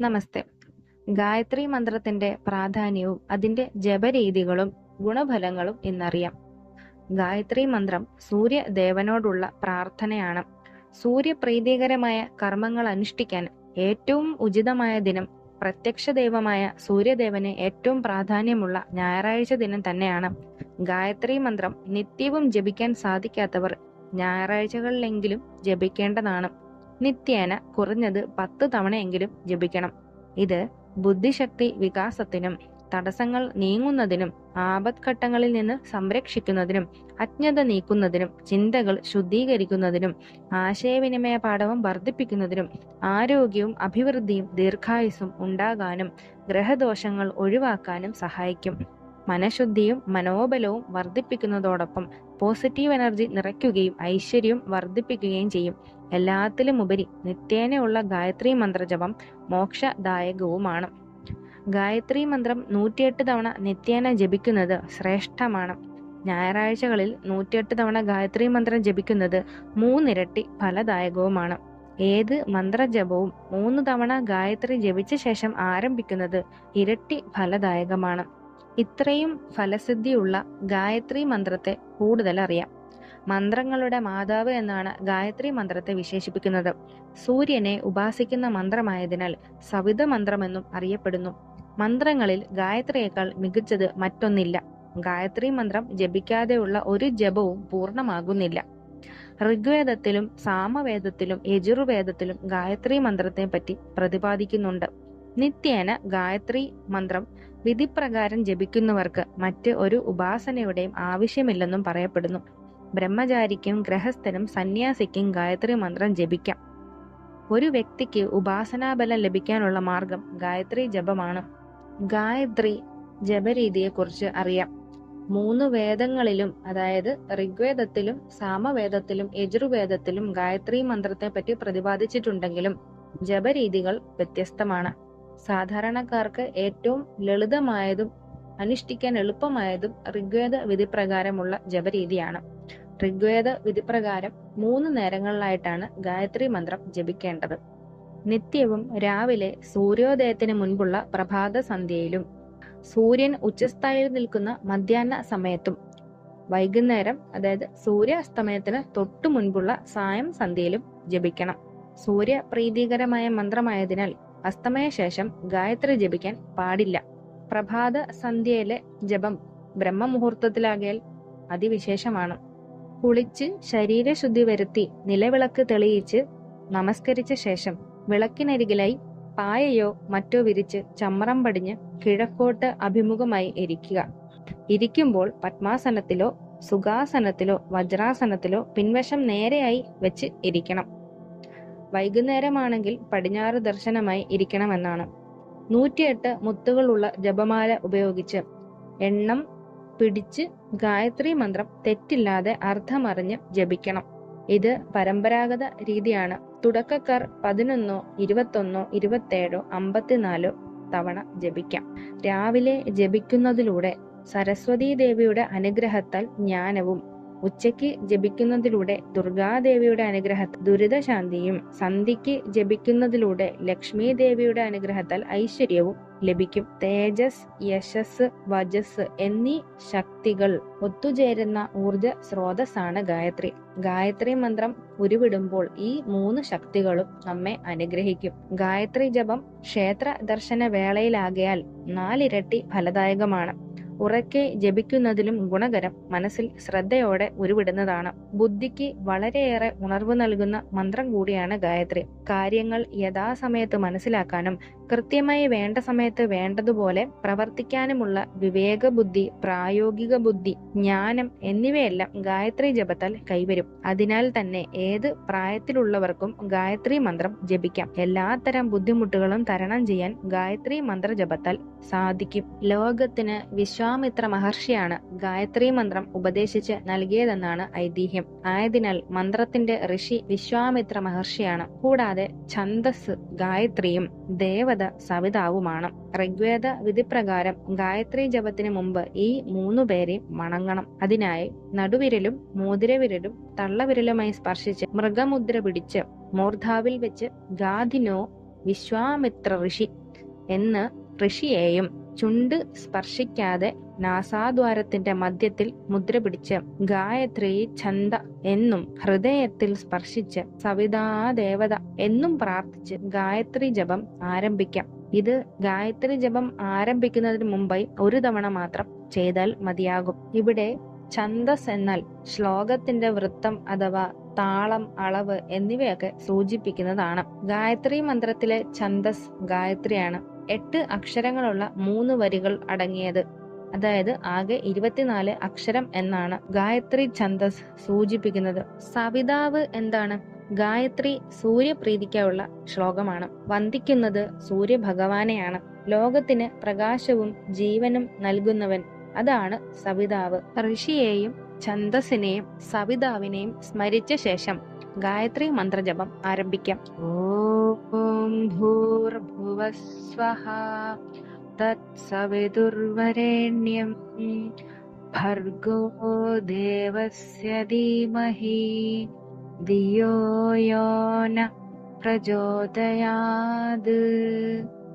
നമസ്തേ. ഗായത്രി മന്ത്രത്തിന്റെ പ്രാധാന്യവും അതിന്റെ ജപരീതികളും ഗുണഫലങ്ങളും ഇന്നറിയാം ഗായത്രി മന്ത്രം സൂര്യദേവനോടുള്ള പ്രാർത്ഥനയാണ്. സൂര്യപ്രീതികരമായ കർമ്മങ്ങൾ അനുഷ്ഠിക്കാൻ ഏറ്റവും ഉചിതമായ ദിനം പ്രത്യക്ഷ ദൈവമായ സൂര്യദേവന് ഏറ്റവും പ്രാധാന്യമുള്ള ഞായറാഴ്ച ദിനം തന്നെയാണ്. ഗായത്രി മന്ത്രം നിത്യവും ജപിക്കാൻ സാധിക്കാത്തവർ ഞായറാഴ്ചകളിലെങ്കിലും ജപിക്കേണ്ടതാണ്. നിത്യേന കുറഞ്ഞത് പത്ത് തവണയെങ്കിലും ജപിക്കണം. ഇത് ബുദ്ധിശക്തി വികാസത്തിനും തടസ്സങ്ങൾ നീങ്ങുന്നതിനും ആപത്ഘട്ടങ്ങളിൽ നിന്ന് സംരക്ഷിക്കുന്നതിനും അജ്ഞത നീക്കുന്നതിനും ചിന്തകൾ ശുദ്ധീകരിക്കുന്നതിനും ആശയവിനിമയ പാഠവും വർദ്ധിപ്പിക്കുന്നതിനും ആരോഗ്യവും അഭിവൃദ്ധിയും ദീർഘായുസ്സും ഉണ്ടാകാനും ഗ്രഹദോഷങ്ങൾ ഒഴിവാക്കാനും സഹായിക്കും. മനഃശുദ്ധിയും മനോബലവും വർദ്ധിപ്പിക്കുന്നതോടൊപ്പം പോസിറ്റീവ് എനർജി നിറയ്ക്കുകയും ഐശ്വര്യവും വർദ്ധിപ്പിക്കുകയും ചെയ്യും. എല്ലാത്തിലും ഉപരി നിത്യേനയുള്ള ഗായത്രി മന്ത്രജപം മോക്ഷദായകവുമാണ്. ഗായത്രി മന്ത്രം നൂറ്റിയെട്ട് തവണ നിത്യേന ജപിക്കുന്നത് ശ്രേഷ്ഠമാണ്. ഞായറാഴ്ചകളിൽ നൂറ്റിയെട്ട് തവണ ഗായത്രി മന്ത്രം ജപിക്കുന്നത് മൂന്നിരട്ടി ഫലദായകവുമാണ്. ഏത് മന്ത്രജപവും മൂന്ന് തവണ ഗായത്രി ജപിച്ച ശേഷം ആരംഭിക്കുന്നത് ഇരട്ടി ഫലദായകമാണ്. ഇത്രയും ഫലസിദ്ധിയുള്ള ഗായത്രി മന്ത്രത്തെ കൂടുതൽ അറിയാം മന്ത്രങ്ങളുടെ മാതാവ് എന്നാണ് ഗായത്രി മന്ത്രത്തെ വിശേഷിപ്പിക്കുന്നത്. സൂര്യനെ ഉപാസിക്കുന്ന മന്ത്രമായതിനാൽ സവിത മന്ത്രമെന്നും അറിയപ്പെടുന്നു. മന്ത്രങ്ങളിൽ ഗായത്രിയേക്കാൾ മികച്ചത് മറ്റൊന്നില്ല. ഗായത്രി മന്ത്രം ജപിക്കാതെയുള്ള ഒരു ജപവും പൂർണമാകുന്നില്ല. ഋഗ്വേദത്തിലും സാമവേദത്തിലും യജുർവേദത്തിലും ഗായത്രി മന്ത്രത്തെ പറ്റി പ്രതിപാദിക്കുന്നുണ്ട്. നിത്യേന ഗായത്രി മന്ത്രം വിധിപ്രകാരം ജപിക്കുന്നവർക്ക് മറ്റ് ഒരു ഉപാസനയുടെയും ആവശ്യമില്ലെന്നും പറയപ്പെടുന്നു. ബ്രഹ്മചാരിക്കും ഗ്രഹസ്ഥനും സന്യാസിക്കും ഗായത്രി മന്ത്രം ജപിക്കാം. ഒരു വ്യക്തിക്ക് ഉപാസനാബലം ലഭിക്കാനുള്ള മാർഗം ഗായത്രി ജപമാണ്. ഗായത്രി ജപരീതിയെക്കുറിച്ച് അറിയാം. മൂന്ന് വേദങ്ങളിലും അതായത് ഋഗ്വേദത്തിലും സാമവേദത്തിലും യജുർവേദത്തിലും ഗായത്രി മന്ത്രത്തെ പറ്റി പ്രതിപാദിച്ചിട്ടുണ്ടെങ്കിലും ജപരീതികൾ വ്യത്യസ്തമാണ്. സാധാരണക്കാർക്ക് ഏറ്റവും ലളിതമായതും അനുഷ്ഠിക്കാൻ എളുപ്പമായതും ഋഗ്വേദ വിധിപ്രകാരമുള്ള ജപരീതിയാണ്. ഋഗ്വേദ വിധിപ്രകാരം മൂന്ന് നേരങ്ങളിലായിട്ടാണ് ഗായത്രി മന്ത്രം ജപിക്കേണ്ടത്. നിത്യവും രാവിലെ സൂര്യോദയത്തിന് മുൻപുള്ള പ്രഭാത സന്ധ്യയിലും സൂര്യൻ ഉച്ചസ്ഥായിൽ നിൽക്കുന്ന മധ്യാഹ്ന സമയത്തും വൈകുന്നേരം അതായത് സൂര്യാസ്തമയത്തിന് തൊട്ടു മുൻപുള്ള സായം സന്ധ്യയിലും ജപിക്കണം. സൂര്യ പ്രീതികരമായ മന്ത്രമായതിനാൽ അസ്തമയ ശേഷം ഗായത്രി ജപിക്കാൻ പാടില്ല. പ്രഭാത സന്ധ്യയിലെ ജപം ബ്രഹ്മമുഹൂർത്തത്തിലാകയാൽ അതിവിശേഷമാണ്. കുളിച്ച് ശരീരശുദ്ധി വരുത്തി നിലവിളക്ക് തെളിയിച്ച് നമസ്കരിച്ച ശേഷം വിളക്കിനരികിലായി പായയോ മറ്റോ വിരിച്ച് ചമ്രം പടിഞ്ഞ് കിഴക്കോട്ട് അഭിമുഖമായി ഇരിക്കുക. ഇരിക്കുമ്പോൾ പത്മാസനത്തിലോ സുഖാസനത്തിലോ വജ്രാസനത്തിലോ പിൻവശം നേരെയായി വെച്ച് ഇരിക്കണം. വൈകുന്നേരമാണെങ്കിൽ പടിഞ്ഞാറ് ദർശനമായി ഇരിക്കണമെന്നാണ്. നൂറ്റിയെട്ട് മുത്തുകളുള്ള ജപമാല ഉപയോഗിച്ച് എണ്ണം പിടിച്ച് ഗായത്രി മന്ത്രം തെറ്റില്ലാതെ അർത്ഥമറിഞ്ഞ് ജപിക്കണം. ഇത് പരമ്പരാഗത രീതിയാണ്. തുടക്കക്കാർ പതിനൊന്നോ ഇരുപത്തൊന്നോ ഇരുപത്തേഴോ അമ്പത്തിനാലോ തവണ ജപിക്കാം. രാവിലെ ജപിക്കുന്നതിലൂടെ സരസ്വതീ ദേവിയുടെ അനുഗ്രഹത്താൽ ജ്ഞാനവും ഉച്ചയ്ക്ക് ജപിക്കുന്നതിലൂടെ ദുർഗാദേവിയുടെ അനുഗ്രഹത്താൽ ദുരിതശാന്തിയും സന്ധിക്ക് ജപിക്കുന്നതിലൂടെ ലക്ഷ്മി ദേവിയുടെ അനുഗ്രഹത്താൽ ഐശ്വര്യവും ലഭിക്കും. തേജസ് യശസ് വജസ് എന്നീ ശക്തികൾ ഒത്തുചേരുന്ന ഊർജ സ്രോതസ്സാണ് ഗായത്രി. ഗായത്രി മന്ത്രം ഉരുവിടുമ്പോൾ ഈ മൂന്ന് ശക്തികളും നമ്മെ അനുഗ്രഹിക്കും. ഗായത്രി ജപം ക്ഷേത്ര ദർശന വേളയിലാകയാൽ നാലിരട്ടി ഫലദായകമാണ്. ഉറക്കെ ജപിക്കുന്നതിലും ഗുണകരം മനസ്സിൽ ശ്രദ്ധയോടെ ഉരുവിടുന്നതാണ്. ബുദ്ധിക്ക് വളരെയേറെ ഉണർവ് നൽകുന്ന മന്ത്രം കൂടിയാണ് ഗായത്രി. കാര്യങ്ങൾ യഥാസമയത്ത് മനസ്സിലാക്കാനും കൃത്യമായി വേണ്ട സമയത്ത് വേണ്ടതുപോലെ പ്രവർത്തിക്കാനുമുള്ള വിവേക ബുദ്ധി പ്രായോഗിക ബുദ്ധി ജ്ഞാനം എന്നിവയെല്ലാം ഗായത്രി ജപത്താൽ കൈവരും. അതിനാൽ തന്നെ ഏത് പ്രായത്തിലുള്ളവർക്കും ഗായത്രി മന്ത്രം ജപിക്കാം. എല്ലാത്തരം ബുദ്ധിമുട്ടുകളും തരണം ചെയ്യാൻ ഗായത്രി മന്ത്ര ജപത്താൽ സാധിക്കും. ലോകത്തിന് വിശ്വാമിത്ര മഹർഷിയാണ് ഗായത്രി മന്ത്രം ഉപദേശിച്ച് നൽകിയതെന്നാണ് ഐതിഹ്യം. ആയതിനാൽ മന്ത്രത്തിന്റെ ഋഷി വിശ്വാമിത്ര മഹർഷിയാണ്. കൂടാതെ ഛന്ദസ് ഗായത്രിയും ദേവത സവിതാവുമാണ്. ഋഗ്വേദ വിധിപ്രകാരം ഗായത്രി ജപത്തിന് മുമ്പ് ഈ മൂന്നു പേരെയും മണങ്ങണം അതിനായി നടുവിരലും മോതിരവിരലും തള്ളവിരലുമായി സ്പർശിച്ച് മൃഗമുദ്ര പിടിച്ച് മൂർധാവിൽ വെച്ച് ഗാധിനോ വിശ്വാമിത്ര ഋഷി എന്ന് ഋഷിയെയും ചുണ്ട് സ്പർശിക്കാതെ നാസാദ്വാരത്തിന്റെ മധ്യത്തിൽ മുദ്ര പിടിച്ച് ഗായത്രി ഛന്ദ എന്നും ഹൃദയത്തിൽ സ്പർശിച്ച് സവിതാ ദേവത എന്നും പ്രാർത്ഥിച്ച് ഗായത്രി ജപം ആരംഭിക്കാം. ഇത് ഗായത്രി ജപം ആരംഭിക്കുന്നതിന് മുമ്പായി ഒരു തവണ മാത്രം ചെയ്താൽ മതിയാകും. ഇവിടെ ഛന്ദസ് എന്നാൽ ശ്ലോകത്തിന്റെ വൃത്തം അഥവാ താളം അളവ് എന്നിവയൊക്കെ സൂചിപ്പിക്കുന്നതാണ്. ഗായത്രി മന്ത്രത്തിലെ ഛന്ദസ് ഗായത്രിയാണ്. എട്ട് അക്ഷരങ്ങളുള്ള മൂന്ന് വരികൾ അടങ്ങിയത്. അതായത് ആകെ ഇരുപത്തിനാല് അക്ഷരം എന്നാണ് ഗായത്രി ഛന്ദസ് സൂചിപ്പിക്കുന്നത്. സവിതാവ് എന്താണ്? ഗായത്രി സൂര്യപ്രീതിക്കുള്ള ശ്ലോകമാണ്. വന്ദിക്കുന്നത് സൂര്യഭഗവാനെയാണ്. ലോകത്തിന് പ്രകാശവും ജീവനും നൽകുന്നവൻ. അതാണ് സവിതാവ്. ഋഷിയെയും ഛന്ദസിനെയും സവിതാവിനെയും സ്മരിച്ച ശേഷം ഗായത്രി മന്ത്രജപം ആരംഭിക്കാം. ഓം. ഭൂർഭുവസ്വഹ തത്സവിതുർവരേണ്യം भर्गो देवस्य धीमहि धियो യോ ന പ്രചോദയാത്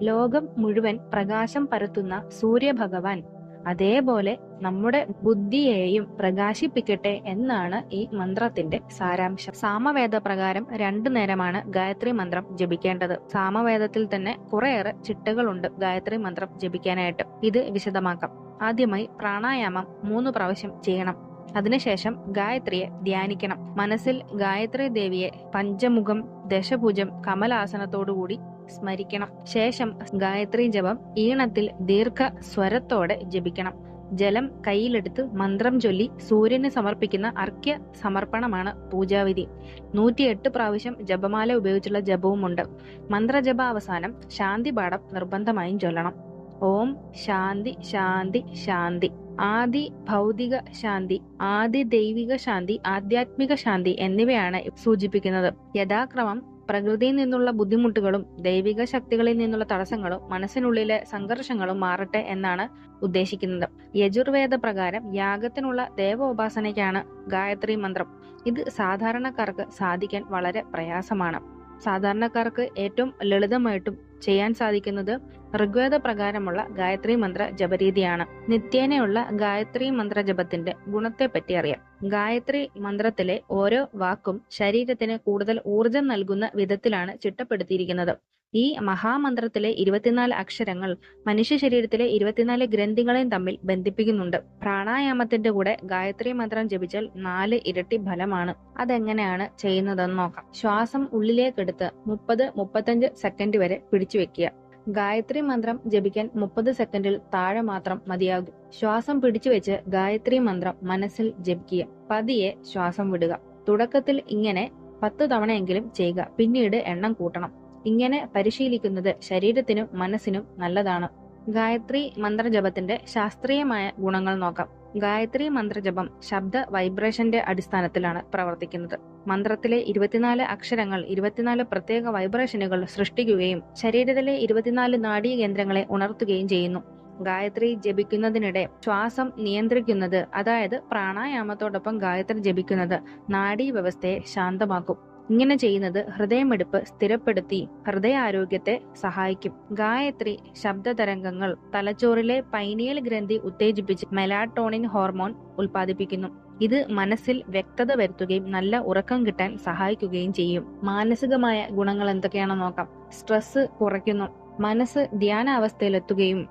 ലോകം മുഴുവൻ പ്രകാശം പരത്തുന്ന സൂര്യഭഗവാൻ അതേപോലെ നമ്മുടെ ബുദ്ധിയെയും പ്രകാശിപ്പിക്കട്ടെ എന്നാണ് ഈ മന്ത്രത്തിന്റെ സാരാംശം. സാമവേദ പ്രകാരം രണ്ടു നേരമാണ് ഗായത്രി മന്ത്രം ജപിക്കേണ്ടത്. സാമവേദത്തിൽ തന്നെ കുറേയേറെ ചിട്ടകളുണ്ട് ഗായത്രി മന്ത്രം ജപിക്കാനായിട്ട്. ഇത് വിശദമാക്കാം. ആദ്യമായി പ്രാണായാമം മൂന്ന് പ്രാവശ്യം ചെയ്യണം. അതിനുശേഷം ഗായത്രിയെ ധ്യാനിക്കണം. മനസ്സിൽ ഗായത്രി ദേവിയെ പഞ്ചമുഖം ദശഭുജം കമലാസനത്തോടുകൂടി സ്മരിക്കണം. ശേഷം ഗായത്രി ജപം ഈണത്തിൽ ദീർഘ സ്വരത്തോടെ ജപിക്കണം. ജലം കയ്യിലെടുത്ത് മന്ത്രം ചൊല്ലി സൂര്യന് സമർപ്പിക്കുന്ന അർഘ്യ സമർപ്പണമാണ് പൂജാവിധി. നൂറ്റിയെട്ട് പ്രാവശ്യം ജപമാല ഉപയോഗിച്ചുള്ള ജപവുമുണ്ട്. മന്ത്രജപ അവസാനം ശാന്തി പാഠം നിർബന്ധമായും ചൊല്ലണം. ഓം ശാന്തി ശാന്തി ശാന്തി. ആദി ഭൗതിക ശാന്തി ആദി ദൈവിക ശാന്തി ആധ്യാത്മിക ശാന്തി എന്നിവയാണ് സൂചിപ്പിക്കുന്നത്. യഥാക്രമം പ്രകൃതിയിൽ നിന്നുള്ള ബുദ്ധിമുട്ടുകളും ദൈവിക ശക്തികളിൽ നിന്നുള്ള തടസ്സങ്ങളും മനസ്സിനുള്ളിലെ സംഘർഷങ്ങളും മാറട്ടെ എന്നാണ് ഉദ്ദേശിക്കുന്നത്. യജുർവേദ പ്രകാരം യാഗത്തിനുള്ള ദേവോപാസനയ്ക്കാണ് ഗായത്രി മന്ത്രം. ഇത് സാധാരണക്കാർക്ക് സാധിക്കാൻ വളരെ പ്രയാസമാണ്. സാധാരണക്കാർക്ക് ഏറ്റവും ലളിതമായിട്ടും ചെയ്യാൻ സാധിക്കുന്നത് ഋഗ്വേദ പ്രകാരമുള്ള ഗായത്രി മന്ത്ര ജപരീതിയാണ് നിത്യേനയുള്ള ഗായത്രി മന്ത്ര ജപത്തിന്റെ ഗുണത്തെപ്പറ്റി അറിയാം. ഗായത്രി മന്ത്രത്തിലെ ഓരോ വാക്കും ശരീരത്തിന് കൂടുതൽ ഊർജം നൽകുന്ന വിധത്തിലാണ് ചിട്ടപ്പെടുത്തിയിരിക്കുന്നത്. ഈ മഹാമന്ത്രത്തിലെ ഇരുപത്തിനാല് അക്ഷരങ്ങൾ മനുഷ്യ ശരീരത്തിലെ ഇരുപത്തിനാല് ഗ്രന്ഥികളെയും തമ്മിൽ ബന്ധിപ്പിക്കുന്നുണ്ട്. പ്രാണായാമത്തിന്റെ കൂടെ ഗായത്രി മന്ത്രം ജപിച്ചാൽ നാല് ഇരട്ടി ഫലമാണ്. അതെങ്ങനെയാണ് ചെയ്യുന്നതെന്ന് നോക്കാം. ശ്വാസം ഉള്ളിലേക്കെടുത്ത് മുപ്പത് മുപ്പത്തഞ്ച് സെക്കൻഡ് വരെ പിടിച്ചു വെക്കുക ഗായത്രി മന്ത്രം ജപിക്കാൻ മുപ്പത് സെക്കൻഡിൽ താഴെ മാത്രം മതിയാകും. ശ്വാസം പിടിച്ചു വെച്ച് ഗായത്രി മന്ത്രം മനസ്സിൽ ജപിക്കുക. പതിയെ ശ്വാസം വിടുക. തുടക്കത്തിൽ ഇങ്ങനെ പത്ത് തവണയെങ്കിലും ചെയ്യുക. പിന്നീട് എണ്ണം കൂട്ടണം. ഇങ്ങനെ പരിശീലിക്കുന്നത് ശരീരത്തിനും മനസ്സിനും നല്ലതാണ്. ഗായത്രി മന്ത്രജപത്തിന്റെ ശാസ്ത്രീയമായ ഗുണങ്ങൾ നോക്കാം. ഗായത്രി മന്ത്രജപം ശബ്ദ വൈബ്രേഷന്റെ അടിസ്ഥാനത്തിലാണ് പ്രവർത്തിക്കുന്നത്. മന്ത്രത്തിലെ ഇരുപത്തിനാല് അക്ഷരങ്ങൾ ഇരുപത്തിനാല് പ്രത്യേക വൈബ്രേഷനുകൾ സൃഷ്ടിക്കുകയും ശരീരത്തിലെ ഇരുപത്തിനാല് നാഡീകേന്ദ്രങ്ങളെ ഉണർത്തുകയും ചെയ്യുന്നു. ഗായത്രി ജപിക്കുന്നതിനിടെ ശ്വാസം നിയന്ത്രിക്കുന്നത് അതായത് പ്രാണായാമത്തോടൊപ്പം ഗായത്രി ജപിക്കുന്നത് നാഡീ വ്യവസ്ഥയെ ശാന്തമാക്കും. ഇങ്ങനെ ചെയ്യുന്നത് ഹൃദയമെടുപ്പ് സ്ഥിരപ്പെടുത്തി ഹൃദയാരോഗ്യത്തെ സഹായിക്കും. ഗായത്രി ശബ്ദതരംഗങ്ങൾ തലച്ചോറിലെ പൈനിയൽ ഗ്രന്ഥി ഉത്തേജിപ്പിച്ച് മെലാട്ടോണിൻ ഹോർമോൺ ഉൽപ്പാദിപ്പിക്കുന്നു. ഇത് മനസ്സിൽ വ്യക്തത വരുത്തുകയും നല്ല ഉറക്കം കിട്ടാൻ സഹായിക്കുകയും ചെയ്യും. മാനസികമായ ഗുണങ്ങൾ എന്തൊക്കെയാണെന്ന് നോക്കാം. സ്ട്രെസ് കുറയ്ക്കുന്നു. മനസ്സ് ധ്യാനാവസ്ഥയിലെത്തുകയും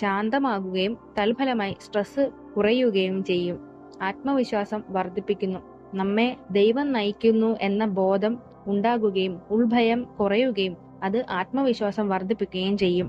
ശാന്തമാകുകയും തൽഫലമായി സ്ട്രെസ് കുറയുകയും ചെയ്യും. ആത്മവിശ്വാസം വർദ്ധിപ്പിക്കുന്നു. നമ്മെ ദൈവം നയിക്കുന്നു എന്ന ബോധം ഉണ്ടാകുകയും ഉൾഭയം കുറയുകയും അത് ആത്മവിശ്വാസം വർദ്ധിപ്പിക്കുകയും ചെയ്യും.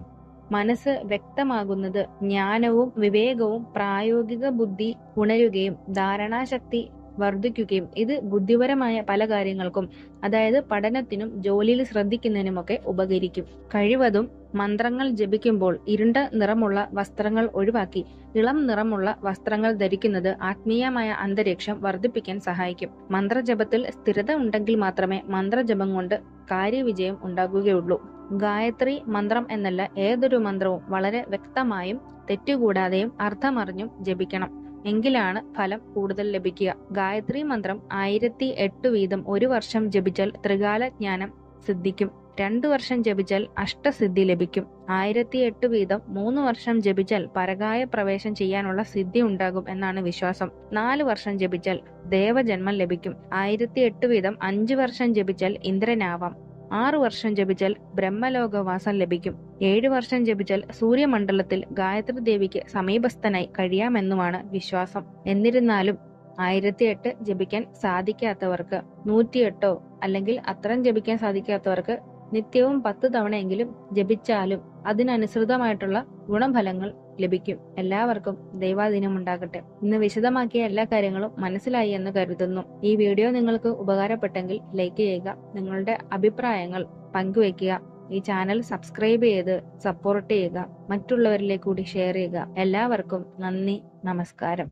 മനസ്സ് വ്യക്തമാകുന്നത് ജ്ഞാനവും വിവേകവും പ്രായോഗിക ബുദ്ധി ഉണരുകയും ധാരണാശക്തി വർദ്ധിക്കുകയും ഇത് ബുദ്ധിപരമായ പല കാര്യങ്ങൾക്കും അതായത് പഠനത്തിനും ജോലിയിൽ ശ്രദ്ധിക്കുന്നതിനുമൊക്കെ ഉപകരിക്കും. കഴിവതും മന്ത്രങ്ങൾ ജപിക്കുമ്പോൾ ഇരുണ്ട നിറമുള്ള വസ്ത്രങ്ങൾ ഒഴിവാക്കി ഇളം നിറമുള്ള വസ്ത്രങ്ങൾ ധരിക്കുന്നത് ആത്മീയമായ അന്തരീക്ഷം വർദ്ധിപ്പിക്കാൻ സഹായിക്കും. മന്ത്രജപത്തിൽ സ്ഥിരത ഉണ്ടെങ്കിൽ മാത്രമേ മന്ത്രജപം കൊണ്ട് കാര്യവിജയം ഉണ്ടാകുകയുള്ളൂ. ഗായത്രി മന്ത്രം എന്നല്ല ഏതൊരു മന്ത്രവും വളരെ വ്യക്തമായും തെറ്റുകൂടാതെയും അർത്ഥമറിഞ്ഞും ജപിക്കണം. എങ്കിലാണ് ഫലം കൂടുതൽ ലഭിക്കുക. ഗായത്രി മന്ത്രം ആയിരത്തി എട്ട് വീതം ഒരു വർഷം ജപിച്ചാൽ ത്രികാല ജ്ഞാനം സിദ്ധിക്കും. രണ്ടു വർഷം ജപിച്ചാൽ അഷ്ടസിദ്ധി ലഭിക്കും. ആയിരത്തി എട്ട് വീതം മൂന്ന് വർഷം ജപിച്ചാൽ പരകായ പ്രവേശം ചെയ്യാനുള്ള സിദ്ധി ഉണ്ടാകും എന്നാണ് വിശ്വാസം. നാല് വർഷം ജപിച്ചാൽ ദേവജന്മം ലഭിക്കും. ആയിരത്തി എട്ട് വീതം അഞ്ചു വർഷം ജപിച്ചാൽ ഇന്ദ്രനാവാം. ആറു വർഷം ജപിച്ചാൽ ബ്രഹ്മലോകവാസം ലഭിക്കും. ഏഴു വർഷം ജപിച്ചാൽ സൂര്യമണ്ഡലത്തിൽ ഗായത്രി ദേവിക്ക് സമീപസ്ഥനായി കഴിയാമെന്നുമാണ് വിശ്വാസം. എന്നിരുന്നാലും ആയിരത്തി എട്ട് ജപിക്കാൻ സാധിക്കാത്തവർക്ക് നൂറ്റിയെട്ടോ അല്ലെങ്കിൽ അത്രയും ജപിക്കാൻ സാധിക്കാത്തവർക്ക് നിത്യവും പത്ത് തവണയെങ്കിലും ജപിച്ചാലും അതിനനുസൃതമായിട്ടുള്ള ഗുണഫലങ്ങൾ ലഭിക്കും. എല്ലാവർക്കും ദൈവാധീനം ഉണ്ടാകട്ടെ. ഇന്ന് വിശദമാക്കിയ എല്ലാ കാര്യങ്ങളും മനസ്സിലായി എന്ന് കരുതുന്നു. ഈ വീഡിയോ നിങ്ങൾക്ക് ഉപകാരപ്പെട്ടെങ്കിൽ ലൈക്ക് ചെയ്യുക നിങ്ങളുടെ അഭിപ്രായങ്ങൾ പങ്കുവയ്ക്കുക ഈ ചാനൽ സബ്സ്ക്രൈബ് ചെയ്ത് സപ്പോർട്ട് ചെയ്യുക മറ്റുള്ളവരിലേക്ക് കൂടി ഷെയർ ചെയ്യുക. എല്ലാവർക്കും നന്ദി നമസ്കാരം.